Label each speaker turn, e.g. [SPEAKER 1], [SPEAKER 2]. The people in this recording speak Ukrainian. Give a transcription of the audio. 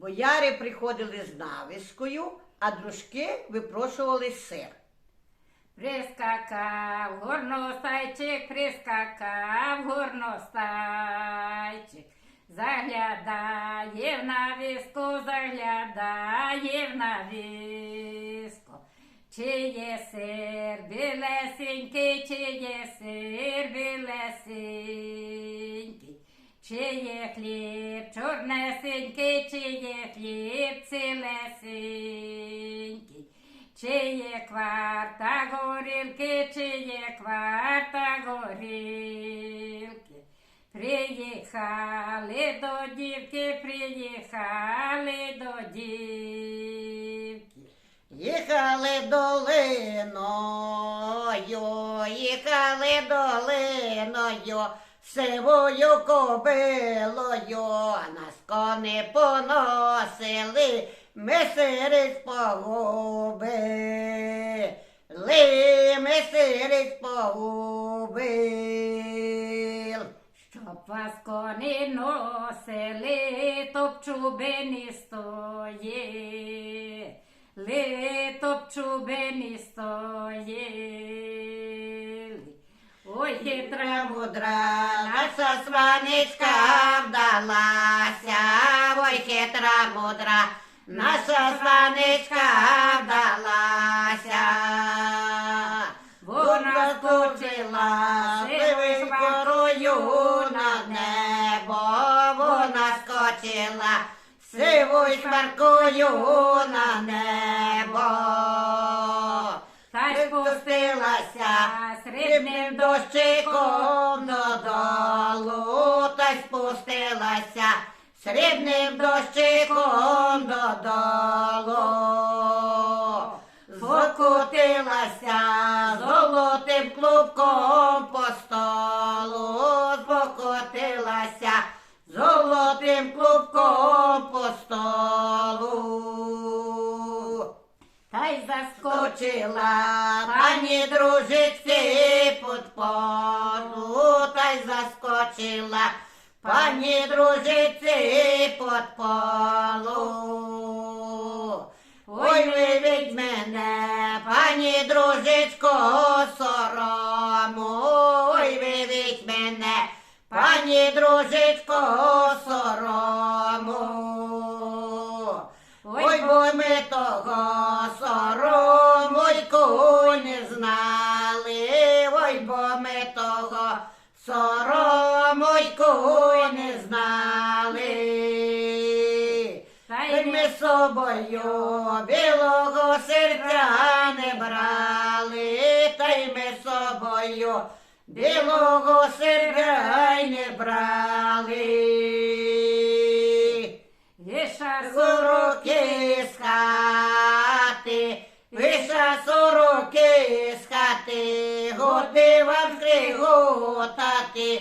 [SPEAKER 1] Бояри приходили з навіскою, а дружки випрошували сир.
[SPEAKER 2] Прискакав горностайчик, прискакав горностайчик. Заглядає в навіску, заглядає в навіску. Чи є сир білесенький, чи є сир білесенький. Чи є хліб чорнесенький, чи є хліб цілесенький. Чи є кварта горілки, чи є кварта горілки. Приїхали до дівки, приїхали до дівки.
[SPEAKER 1] Їхали долиною, їхали долиною, сивою кобилою, нас кони поносили, ми сири з погуби, ли ми сири з погубил.
[SPEAKER 2] Щоб вас коні носили, стої, ли топчубені стоїли. Ой, хитра
[SPEAKER 1] мудра, сваничка вдалася, ой хитра мудра, наша сваничка вдалася. Вона скочила сивою корою на небо, вона скочила сивою шмаркою на небо. Спустилася
[SPEAKER 2] срібним
[SPEAKER 1] дощиком додолу, та й спустилася срібним дощиком додолу.
[SPEAKER 2] Заскочила.
[SPEAKER 1] Пані дружиці під поду, та й заскочила пані дружиці під полу. Ой, виведь мене, пані дружичко, сорому, ой, виведь мене, пані дружичко, сорому. Ой, бо ми того сорому й не знали.
[SPEAKER 2] Та
[SPEAKER 1] Та
[SPEAKER 2] й
[SPEAKER 1] й ми з собою білого серця не брали, та й ми з собою білого серця не брали.
[SPEAKER 2] Віша
[SPEAKER 1] Сороки з хати, виша сороки з хати, готи вам скриготати,